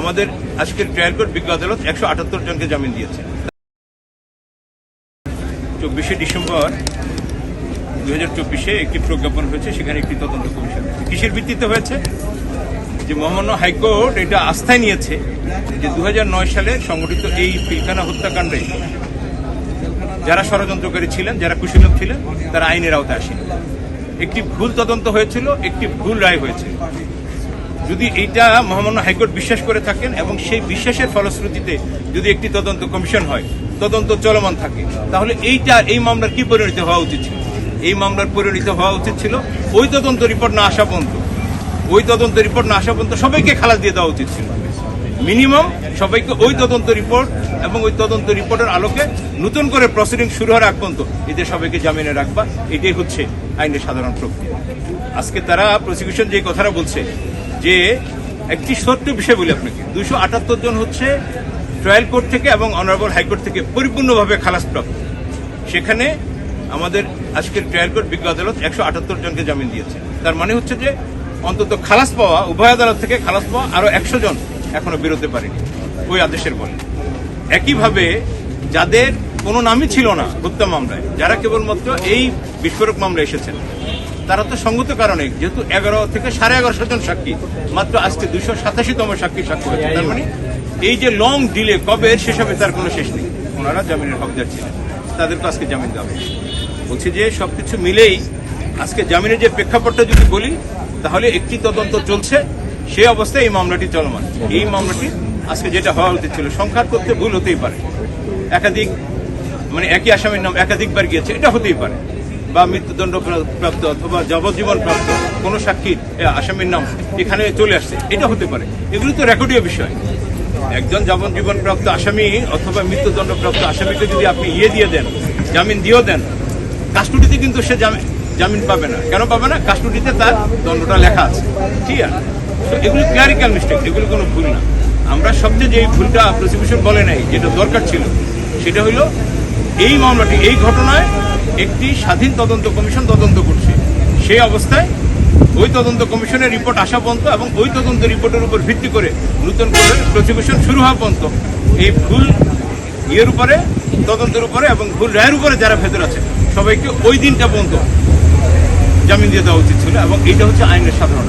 আমাদের আজকের trial court বিজ্ঞ আদালত একশো আটাত্তর জনকে জামিন দিয়েছে। চব্বিশে ডিসেম্বর দুই হাজার চব্বিশে একটি প্রজ্ঞাপন হয়েছে, সেখানে একটি তদন্ত কমিশন। কিসের ভিত্তিতে হয়েছে? যে মহামান্য হাইকোর্ট এটা আস্থায় নিয়েছে যে দু হাজার নয় সালে সংগঠিত এই পিলখানা হত্যাকাণ্ডে যারা ষড়যন্ত্রকারী ছিলেন, যারা কুশীলভ ছিলেন, তারা আইনের আওতায় আসেন। একটি ভুল তদন্ত হয়েছিল, একটি ভুল রায় হয়েছে। যদি এইটা মহামান্য হাইকোর্ট বিশ্বাস করে থাকেন এবং সেই বিশ্বাসের ফলশ্রুতিতে যদি একটি তদন্ত কমিশন হয়, তদন্ত চলমান থাকে, তাহলে এইটা, এই মামলার কি পরিণতি হওয়া উচিত ছিল? এই মামলার পরিণতি হওয়া উচিত ছিল, ওই তদন্ত রিপোর্ট না আসা পর্যন্ত। ওই তদন্ত রিপোর্ট না আসা পর্যন্ত সবাইকে খালাস দিয়ে দেওয়া উচিত ছিল। মিনিমাম সবাইকে ওই তদন্ত রিপোর্ট এবং ওই তদন্ত রিপোর্টের আলোকে নতুন করে প্রসিডিং শুরু হওয়ার আগ পর্যন্ত এদের সবাইকে জামিনে রাখবা, এটাই হচ্ছে আইনের সাধারণ প্রক্রিয়া। আজকে তারা প্রসিকিউশন যে কথাটা বলছে যে একটি সত্য বিষয় বলি আপনাকে। দুশো আটাত্তর জন হচ্ছে ট্রায়াল কোর্ট থেকে এবং অনারেবল হাইকোর্ট থেকে পরিপূর্ণভাবে খালাসপ্রাপ্ত। সেখানে আমাদের আজকের ট্রায়াল কোর্ট বিজ্ঞ আদালত একশো আটাত্তর জনকে জামিন দিয়েছে। তার মানে হচ্ছে যে অন্তত খালাস পাওয়া, উভয় আদালত থেকে খালাস পাওয়া আরও একশো জন এখনও বেরোতে পারেনি ওই আদেশের বলে একইভাবে যাদের কোনো নামই ছিল না হত্যা মামলায়, যারা কেবলমাত্র এই বিস্ফোরক মামলায় এসেছেন তারা তো সঙ্গত কারণে যেহেতু এগারো থেকে সাড়ে এগারোশো জন সাক্ষী মাত্র আজকে দুশো সাতাশিতম সাক্ষী সাক্ষ্য হয়েছে। তার মানে এই যে লং ডিলে কবে শেষ হবে তার কোনো শেষ নেই। ওনারা জামিনের হকদার ছিলেন। তাদেরকে আজকে জামিন দেওয়া হয়েছে। বলছি যে সবকিছু মিলেই আজকে জামিনের যে প্রেক্ষাপটটা যদি বলি তাহলে একটি তদন্ত চলছে। সেই অবস্থায় এই মামলাটি চলমান। এই মামলাটি আজকে যেটা হওয়া উচিত ছিল সংখ্যার করতে ভুল হতেই পারে। একাধিক মানে একই আসামির নাম একাধিকবার গিয়েছে এটা হতেই পারে। বা মৃত্যুদণ্ড প্রাপ্ত অথবা যাবজ্জীবন প্রাপ্ত কোন সাক্ষীর আসামির নাম এখানে চলে আসছে। এটা হতে পারে। এগুলো তো রেকর্ডীয় বিষয়। একজন যাবজ্জীবন প্রাপ্ত আসামি অথবা মৃত্যুদণ্ড প্রাপ্ত আসামিকে যদি আপনি ইয়ে দিয়ে দেন, জামিন দিয়েও দেন, কাস্টডিতে কিন্তু সে জামিন পাবে না। কেন পাবে না? কাস্টডিতে তার দণ্ডটা লেখা আছে। ঠিক আছে এগুলো ক্লারিক্যাল মিস্টেক, এগুলো কোনো ভুল না। আমরা সবচেয়ে যে ভুলটা প্রসিকিউশন বলে নাই, যেটা দরকার ছিল, সেটা হলো এই মামলাটি, এই ঘটনায় একটি স্বাধীন তদন্ত কমিশন তদন্ত করছে। সেই অবস্থায় ওই তদন্ত কমিশনের রিপোর্ট আসা পর্যন্ত এবং ওই তদন্ত রিপোর্টের উপর ভিত্তি করে নতুন করে প্রসিকিউশন শুরু হওয়া পর্যন্ত এই ভুল ইয়ের উপরে, তদন্তের উপরে এবং ভুল রায়ের উপরে যারা ভেতর আছে, সবাইকে ওই দিনটা পর্যন্ত জামিন দিয়ে দেওয়া উচিত ছিল এবং এইটা হচ্ছে আইনের সাধারণ।